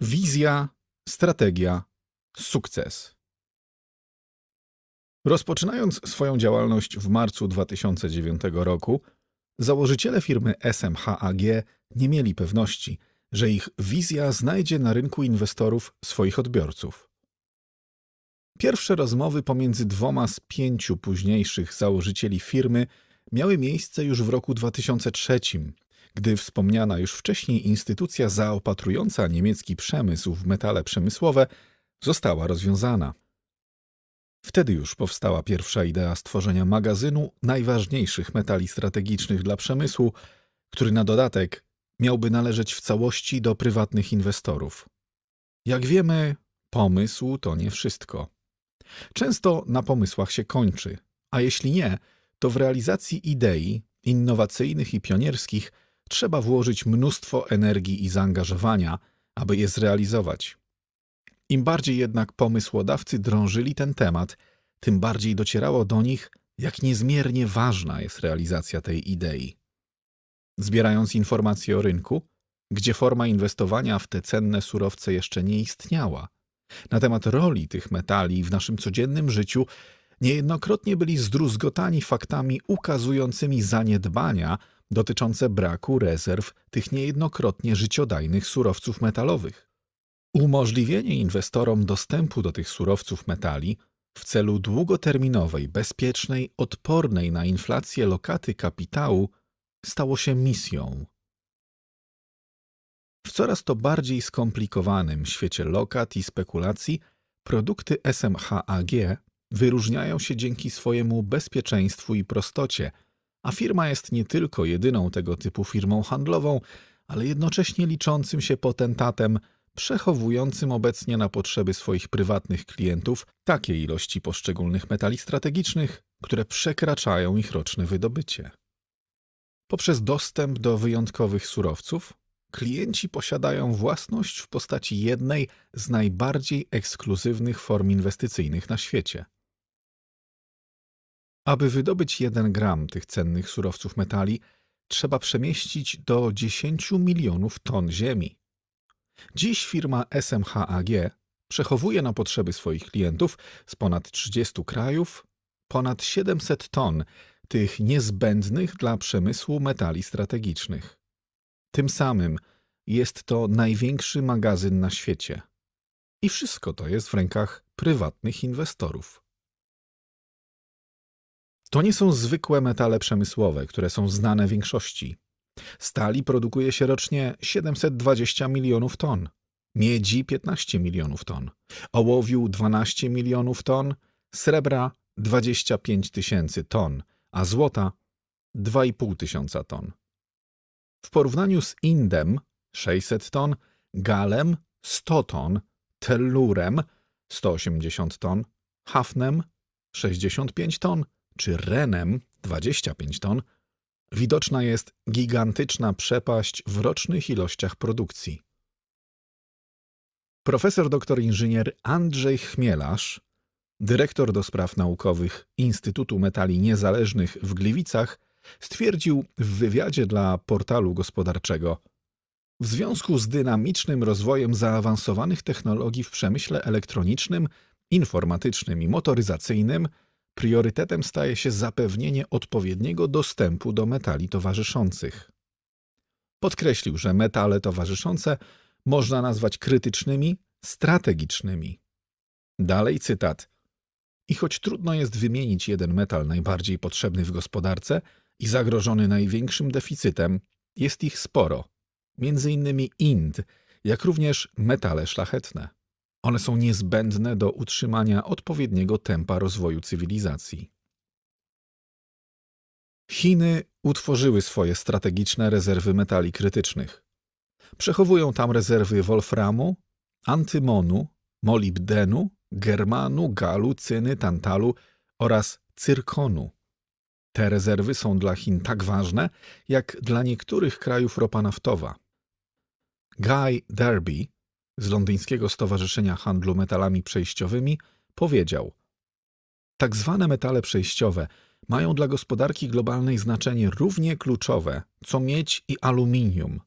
Wizja, strategia, sukces. Rozpoczynając swoją działalność w marcu 2009 roku, założyciele firmy SMH AG nie mieli pewności, że ich wizja znajdzie na rynku inwestorów swoich odbiorców. Pierwsze rozmowy pomiędzy dwoma z pięciu późniejszych założycieli firmy miały miejsce już w roku 2003, gdy wspomniana już wcześniej instytucja zaopatrująca niemiecki przemysł w metale przemysłowe została rozwiązana. Wtedy już powstała pierwsza idea stworzenia magazynu najważniejszych metali strategicznych dla przemysłu, który na dodatek miałby należeć w całości do prywatnych inwestorów. Jak wiemy, pomysł to nie wszystko. Często na pomysłach się kończy, a jeśli nie, to w realizacji idei innowacyjnych i pionierskich trzeba włożyć mnóstwo energii i zaangażowania, aby je zrealizować. Im bardziej jednak pomysłodawcy drążyli ten temat, tym bardziej docierało do nich, jak niezmiernie ważna jest realizacja tej idei. Zbierając informacje o rynku, gdzie forma inwestowania w te cenne surowce jeszcze nie istniała, na temat roli tych metali w naszym codziennym życiu, niejednokrotnie byli zdruzgotani faktami ukazującymi zaniedbania dotyczące braku rezerw tych niejednokrotnie życiodajnych surowców metalowych. Umożliwienie inwestorom dostępu do tych surowców metali w celu długoterminowej, bezpiecznej, odpornej na inflację lokaty kapitału stało się misją. W coraz to bardziej skomplikowanym świecie lokat i spekulacji produkty SMH AG wyróżniają się dzięki swojemu bezpieczeństwu i prostocie, a firma jest nie tylko jedyną tego typu firmą handlową, ale jednocześnie liczącym się potentatem przechowującym obecnie na potrzeby swoich prywatnych klientów takie ilości poszczególnych metali strategicznych, które przekraczają ich roczne wydobycie. Poprzez dostęp do wyjątkowych surowców, klienci posiadają własność w postaci jednej z najbardziej ekskluzywnych form inwestycyjnych na świecie. Aby wydobyć 1 gram tych cennych surowców metali, trzeba przemieścić do 10 milionów ton ziemi. Dziś firma SMH AG przechowuje na potrzeby swoich klientów z ponad 30 krajów ponad 700 ton tych niezbędnych dla przemysłu metali strategicznych. Tym samym jest to największy magazyn na świecie. I wszystko to jest w rękach prywatnych inwestorów. To nie są zwykłe metale przemysłowe, które są znane większości. Stali produkuje się rocznie 720 milionów ton, miedzi 15 milionów ton, ołowiu 12 milionów ton, srebra 25 tysięcy ton, a złota 2,5 tysiąca ton. W porównaniu z Indem 600 ton, Galem 100 ton, Tellurem 180 ton, Hafnem 65 ton czy Renem 25 ton, widoczna jest gigantyczna przepaść w rocznych ilościach produkcji. Profesor doktor inżynier Andrzej Chmielarz, dyrektor do spraw naukowych Instytutu Metali Niezależnych w Gliwicach, stwierdził w wywiadzie dla portalu gospodarczego w związku z dynamicznym rozwojem zaawansowanych technologii w przemyśle elektronicznym, informatycznym i motoryzacyjnym, priorytetem staje się zapewnienie odpowiedniego dostępu do metali towarzyszących. Podkreślił, że metale towarzyszące można nazwać krytycznymi, strategicznymi. Dalej cytat. I choć trudno jest wymienić jeden metal najbardziej potrzebny w gospodarce i zagrożony największym deficytem, jest ich sporo, między innymi Ind, jak również metale szlachetne. One są niezbędne do utrzymania odpowiedniego tempa rozwoju cywilizacji. Chiny utworzyły swoje strategiczne rezerwy metali krytycznych. Przechowują tam rezerwy wolframu, antymonu, molibdenu, germanu, galu, cyny, tantalu oraz cyrkonu. Te rezerwy są dla Chin tak ważne, jak dla niektórych krajów ropa naftowa. Guy Derby z Londyńskiego Stowarzyszenia Handlu Metalami Przejściowymi powiedział: Tak zwane metale przejściowe mają dla gospodarki globalnej znaczenie równie kluczowe co miedź i aluminium.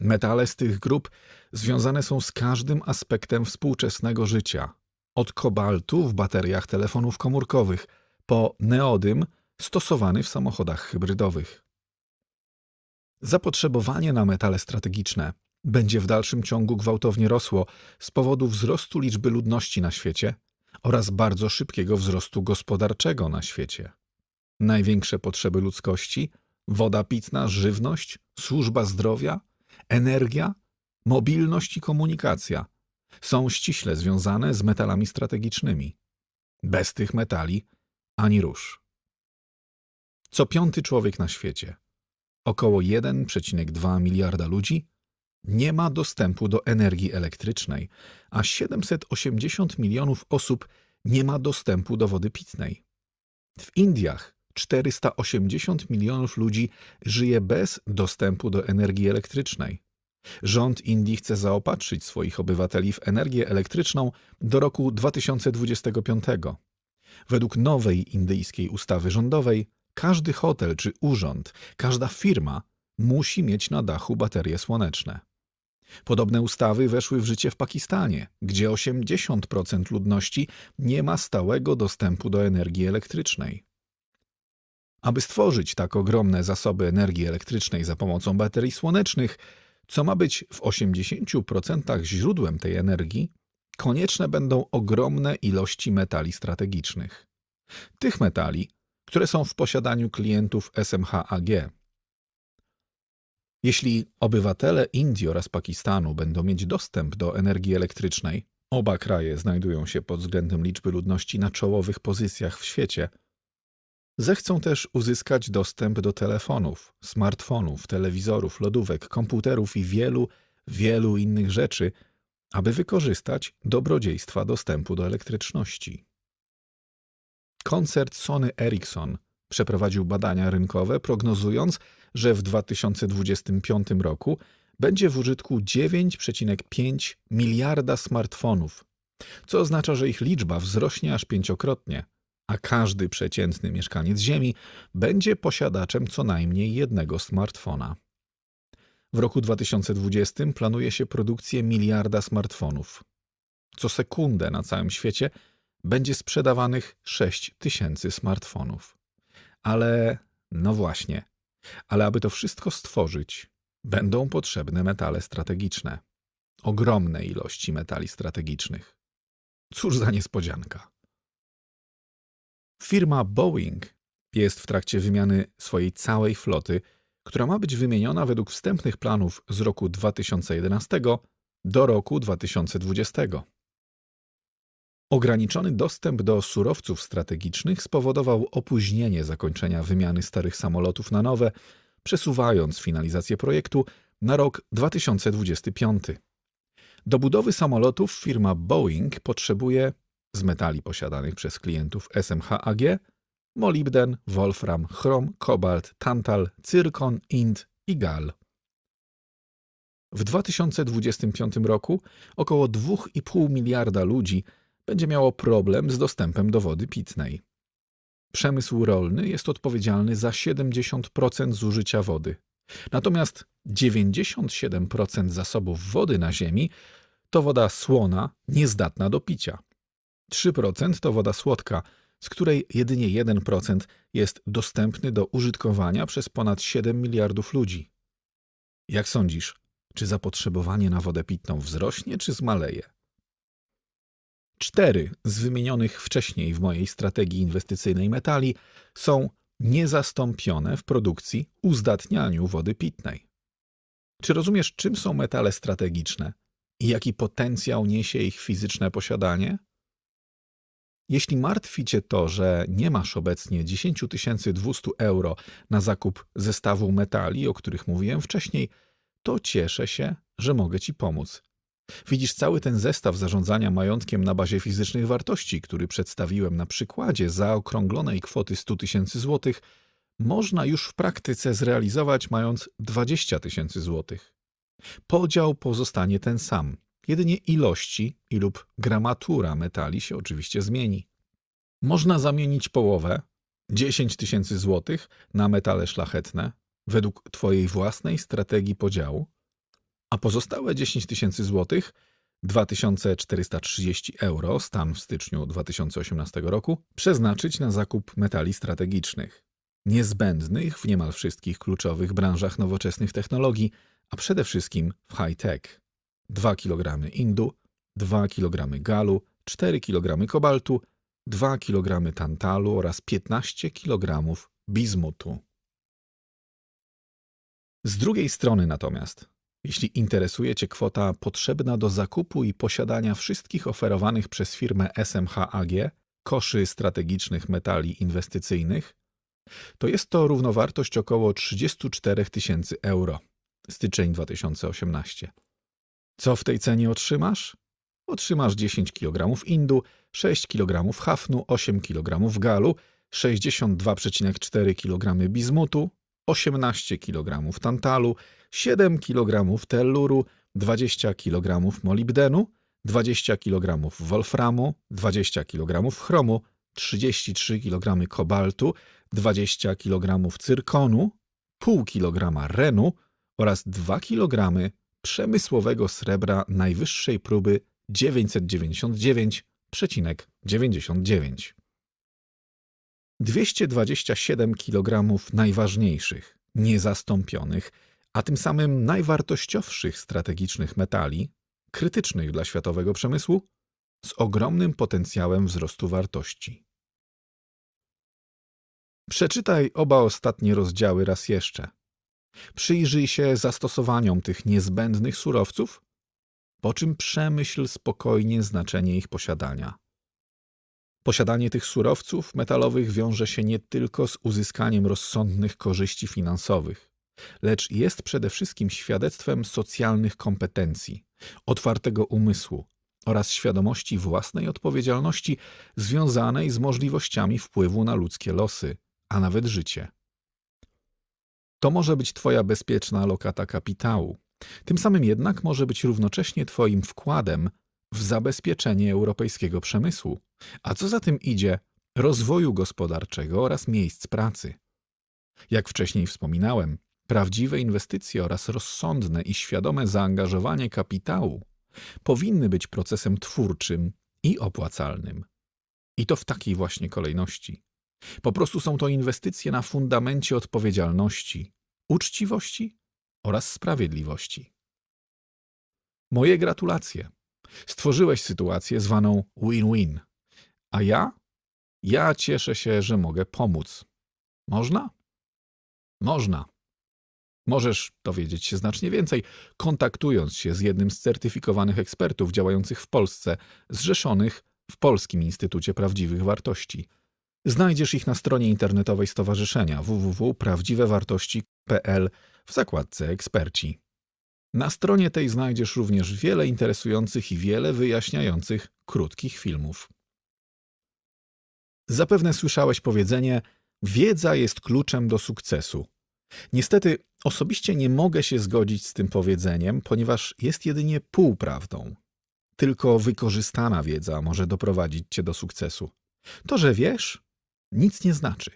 Metale z tych grup związane są z każdym aspektem współczesnego życia. Od kobaltu w bateriach telefonów komórkowych po neodym stosowany w samochodach hybrydowych. Zapotrzebowanie na metale strategiczne będzie w dalszym ciągu gwałtownie rosło z powodu wzrostu liczby ludności na świecie oraz bardzo szybkiego wzrostu gospodarczego na świecie. Największe potrzeby ludzkości woda pitna, żywność, służba zdrowia, energia, mobilność i komunikacja są ściśle związane z metalami strategicznymi. Bez tych metali ani rusz. Co piąty człowiek na świecie, około 1,2 miliarda ludzi, nie ma dostępu do energii elektrycznej, a 780 milionów osób nie ma dostępu do wody pitnej. W Indiach 480 milionów ludzi żyje bez dostępu do energii elektrycznej. Rząd Indii chce zaopatrzyć swoich obywateli w energię elektryczną do roku 2025. Według nowej indyjskiej ustawy rządowej, każdy hotel czy urząd, każda firma musi mieć na dachu baterie słoneczne. Podobne ustawy weszły w życie w Pakistanie, gdzie 80% ludności nie ma stałego dostępu do energii elektrycznej. Aby stworzyć tak ogromne zasoby energii elektrycznej za pomocą baterii słonecznych, co ma być w 80% źródłem tej energii, konieczne będą ogromne ilości metali strategicznych. Tych metali, które są w posiadaniu klientów SMH AG. Jeśli obywatele Indii oraz Pakistanu będą mieć dostęp do energii elektrycznej, oba kraje znajdują się pod względem liczby ludności na czołowych pozycjach w świecie. Zechcą też uzyskać dostęp do telefonów, smartfonów, telewizorów, lodówek, komputerów i wielu, wielu innych rzeczy, aby wykorzystać dobrodziejstwa dostępu do elektryczności. Koncert Sony Ericsson przeprowadził badania rynkowe, prognozując, że w 2025 roku będzie w użytku 9,5 miliarda smartfonów, co oznacza, że ich liczba wzrośnie aż pięciokrotnie, a każdy przeciętny mieszkaniec Ziemi będzie posiadaczem co najmniej jednego smartfona. W roku 2020 planuje się produkcję miliarda smartfonów. Co sekundę na całym świecie będzie sprzedawanych 6 tysięcy smartfonów. Ale, no właśnie, ale aby to wszystko stworzyć, będą potrzebne metale strategiczne. Ogromne ilości metali strategicznych. Cóż za niespodzianka. Firma Boeing jest w trakcie wymiany swojej całej floty, która ma być wymieniona według wstępnych planów z roku 2011 do roku 2020. Ograniczony dostęp do surowców strategicznych spowodował opóźnienie zakończenia wymiany starych samolotów na nowe, przesuwając finalizację projektu na rok 2025. Do budowy samolotów firma Boeing potrzebuje z metali posiadanych przez klientów SMH AG molibden, wolfram, chrom, kobalt, tantal, cyrkon, int i gal. W 2025 roku około 2,5 miliarda ludzi będzie miało problem z dostępem do wody pitnej. Przemysł rolny jest odpowiedzialny za 70% zużycia wody. Natomiast 97% zasobów wody na Ziemi to woda słona, niezdatna do picia. 3% to woda słodka, z której jedynie 1% jest dostępny do użytkowania przez ponad 7 miliardów ludzi. Jak sądzisz, czy zapotrzebowanie na wodę pitną wzrośnie czy zmaleje? Cztery z wymienionych wcześniej w mojej strategii inwestycyjnej metali są niezastąpione w produkcji uzdatnianiu wody pitnej. Czy rozumiesz, czym są metale strategiczne i jaki potencjał niesie ich fizyczne posiadanie? Jeśli martwi Cię to, że nie masz obecnie 10 200 euro na zakup zestawu metali, o których mówiłem wcześniej, to cieszę się, że mogę Ci pomóc. Widzisz cały ten zestaw zarządzania majątkiem na bazie fizycznych wartości, który przedstawiłem na przykładzie zaokrąglonej kwoty 100 tysięcy złotych, można już w praktyce zrealizować mając 20 tysięcy złotych. Podział pozostanie ten sam, jedynie ilości i lub gramatura metali się oczywiście zmieni. Można zamienić połowę, 10 tysięcy złotych, na metale szlachetne, według Twojej własnej strategii podziału, a pozostałe 10 tysięcy złotych, 2430 euro, stan w styczniu 2018 roku, przeznaczyć na zakup metali strategicznych, niezbędnych w niemal wszystkich kluczowych branżach nowoczesnych technologii, a przede wszystkim w high-tech. 2 kg indu, 2 kg galu, 4 kg kobaltu, 2 kg tantalu oraz 15 kg bizmutu. Z drugiej strony natomiast, jeśli interesuje Cię kwota potrzebna do zakupu i posiadania wszystkich oferowanych przez firmę SMH AG koszy strategicznych metali inwestycyjnych, to jest to równowartość około 34 tysięcy euro. Styczeń 2018. Co w tej cenie otrzymasz? Otrzymasz 10 kg indu, 6 kg hafnu, 8 kg galu, 62,4 kg bizmutu, 18 kg tantalu, 7 kg telluru, 20 kg molibdenu, 20 kg wolframu, 20 kg chromu, 33 kg kobaltu, 20 kg cyrkonu, pół kg renu oraz 2 kg przemysłowego srebra najwyższej próby 999,99. 227 kg najważniejszych, niezastąpionych, a tym samym najwartościowszych strategicznych metali, krytycznych dla światowego przemysłu, z ogromnym potencjałem wzrostu wartości. Przeczytaj oba ostatnie rozdziały raz jeszcze. Przyjrzyj się zastosowaniom tych niezbędnych surowców, po czym przemyśl spokojnie znaczenie ich posiadania. Posiadanie tych surowców metalowych wiąże się nie tylko z uzyskaniem rozsądnych korzyści finansowych, lecz jest przede wszystkim świadectwem socjalnych kompetencji, otwartego umysłu oraz świadomości własnej odpowiedzialności związanej z możliwościami wpływu na ludzkie losy, a nawet życie. To może być Twoja bezpieczna lokata kapitału. Tym samym jednak może być równocześnie Twoim wkładem w zabezpieczenie europejskiego przemysłu, a co za tym idzie, rozwoju gospodarczego oraz miejsc pracy. Jak wcześniej wspominałem, prawdziwe inwestycje oraz rozsądne i świadome zaangażowanie kapitału powinny być procesem twórczym i opłacalnym. I to w takiej właśnie kolejności. Po prostu są to inwestycje na fundamencie odpowiedzialności, uczciwości oraz sprawiedliwości. Moje gratulacje. Stworzyłeś sytuację zwaną win-win. A ja? Ja cieszę się, że mogę pomóc. Można? Można. Możesz dowiedzieć się znacznie więcej, kontaktując się z jednym z certyfikowanych ekspertów działających w Polsce, zrzeszonych w Polskim Instytucie Prawdziwych Wartości. Znajdziesz ich na stronie internetowej stowarzyszenia www.prawdziwewartości.pl w zakładce Eksperci. Na stronie tej znajdziesz również wiele interesujących i wiele wyjaśniających krótkich filmów. Zapewne słyszałeś powiedzenie: Wiedza jest kluczem do sukcesu. Niestety, osobiście nie mogę się zgodzić z tym powiedzeniem, ponieważ jest jedynie półprawdą. Tylko wykorzystana wiedza może doprowadzić cię do sukcesu. To, że wiesz, nic nie znaczy.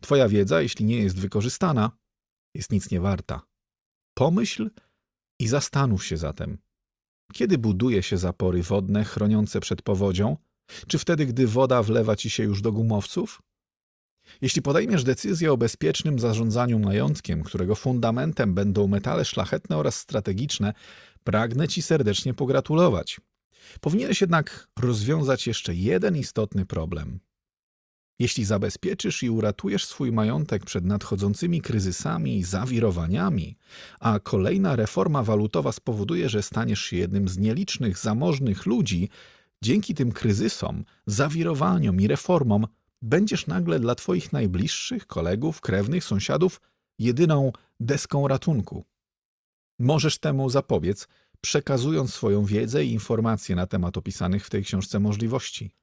Twoja wiedza, jeśli nie jest wykorzystana, jest nic nie warta. Pomyśl i zastanów się zatem, kiedy buduje się zapory wodne chroniące przed powodzią, czy wtedy, gdy woda wlewa ci się już do gumowców? Jeśli podejmiesz decyzję o bezpiecznym zarządzaniu majątkiem, którego fundamentem będą metale szlachetne oraz strategiczne, pragnę ci serdecznie pogratulować. Powinieneś jednak rozwiązać jeszcze jeden istotny problem. Jeśli zabezpieczysz i uratujesz swój majątek przed nadchodzącymi kryzysami i zawirowaniami, a kolejna reforma walutowa spowoduje, że staniesz się jednym z nielicznych zamożnych ludzi, dzięki tym kryzysom, zawirowaniom i reformom będziesz nagle dla Twoich najbliższych, kolegów, krewnych, sąsiadów jedyną deską ratunku. Możesz temu zapobiec, przekazując swoją wiedzę i informacje na temat opisanych w tej książce możliwości.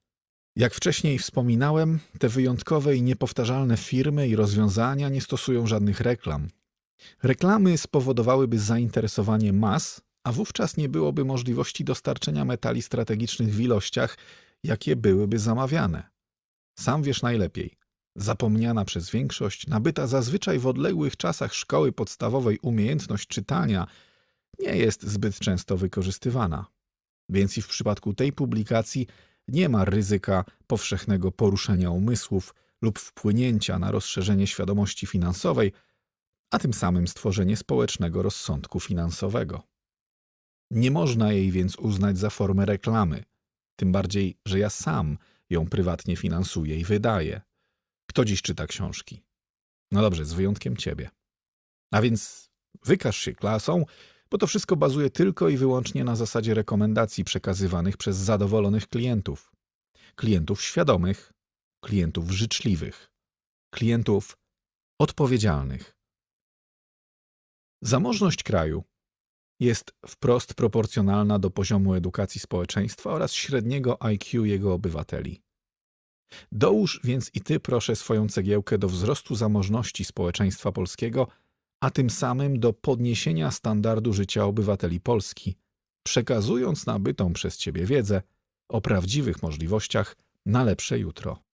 Jak wcześniej wspominałem, te wyjątkowe i niepowtarzalne firmy i rozwiązania nie stosują żadnych reklam. Reklamy spowodowałyby zainteresowanie mas, a wówczas nie byłoby możliwości dostarczenia metali strategicznych w ilościach, jakie byłyby zamawiane. Sam wiesz najlepiej. Zapomniana przez większość, nabyta zazwyczaj w odległych czasach szkoły podstawowej umiejętność czytania nie jest zbyt często wykorzystywana. Więc i w przypadku tej publikacji nie ma ryzyka powszechnego poruszenia umysłów lub wpłynięcia na rozszerzenie świadomości finansowej, a tym samym stworzenie społecznego rozsądku finansowego. Nie można jej więc uznać za formę reklamy, tym bardziej, że ja sam ją prywatnie finansuję i wydaję. Kto dziś czyta książki? No dobrze, z wyjątkiem ciebie. A więc wykaż się klasą, bo to wszystko bazuje tylko i wyłącznie na zasadzie rekomendacji przekazywanych przez zadowolonych klientów. Klientów świadomych, klientów życzliwych, klientów odpowiedzialnych. Zamożność kraju jest wprost proporcjonalna do poziomu edukacji społeczeństwa oraz średniego IQ jego obywateli. Dołóż więc i ty proszę swoją cegiełkę do wzrostu zamożności społeczeństwa polskiego, a tym samym do podniesienia standardu życia obywateli Polski, przekazując nabytą przez ciebie wiedzę o prawdziwych możliwościach na lepsze jutro.